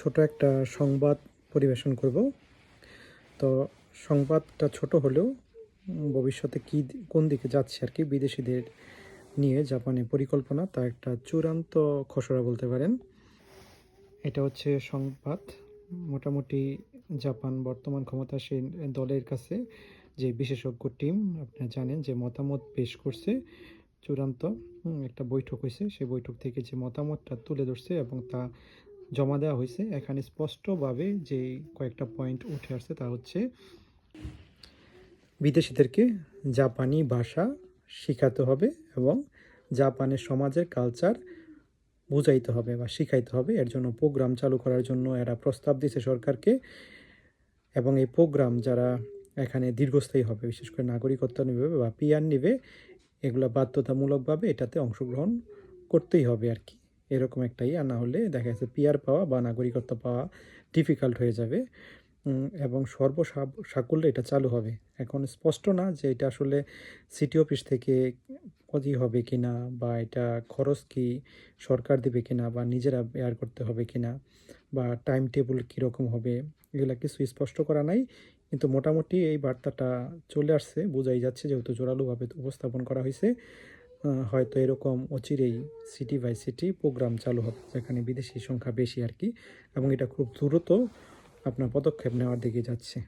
ছোট একটা সংবাদ পরিবেশন করব। তো সংবাদটা ছোট হলেও ভবিষ্যতে কী কোন দিকে যাচ্ছে আর কি, বিদেশিদের নিয়ে জাপানে পরিকল্পনা, তা একটা চূড়ান্ত খসড়া বলতে পারেন। এটা হচ্ছে সংবাদ। মোটামুটি জাপান বর্তমান ক্ষমতাসীন দলের কাছে যে বিশেষজ্ঞ টিম, আপনারা জানেন যে মতামত পেশ করছে, চূড়ান্ত একটা বৈঠক হয়েছে। সেই বৈঠক থেকে যে মতামতটা তুলে ধরছে এবং তা জমা দেওয়া হয়েছে। এখানে স্পষ্টভাবে যে কয়েকটা পয়েন্ট উঠে আসছে তা হচ্ছে বিদেশিদেরকে জাপানি ভাষা শেখাতে হবে এবং জাপানের সমাজের কালচার বুঝাইতে হবে বা শিখাইতে হবে। এর জন্য প্রোগ্রাম চালু করার জন্য এরা প্রস্তাব দিয়েছে সরকারকে এবং এই প্রোগ্রাম যারা এখানে দীর্ঘস্থায়ী হবে, বিশেষ করে নাগরিকত্ব নেবে বা পিআর নেবে, এগুলো বাধ্যতামূলকভাবে এটাতে অংশগ্রহণ করতেই হবে আর কি। এরকম একটাই আর না হলে দেখা যাচ্ছে পিআর পাওয়া বা নাগরিকত্ব পাওয়া ডিফিকাল্ট হয়ে যাবে। এবং সর্বসাকুল্যে এটা চালু হবে। এখন স্পষ্ট না যে এটা আসলে সিটি অফিস থেকে কদি হবে কিনা বা এটা খরচ কি সরকার দেবে কি না বা নিজেরা বেয়ার করতে হবে কি না বা টাইম টেবিল কীরকম হবে, এগুলো কিছু স্পষ্ট করা নাই। কিন্তু মোটামুটি এই বার্তাটা চলে আসছে, বোঝাই যাচ্ছে যেহেতু জোরালোভাবে উপস্থাপন করা হয়েছে। হয়তো এরকম অচিরেই সিটি বাই সিটি প্রোগ্রাম চালু হবে, যেখানে বিদেশি সংখ্যা বেশি আর কি, এবং এটা খুব দ্রুত আপনার পদক্ষেপ নেওয়ার দিকে যাচ্ছে।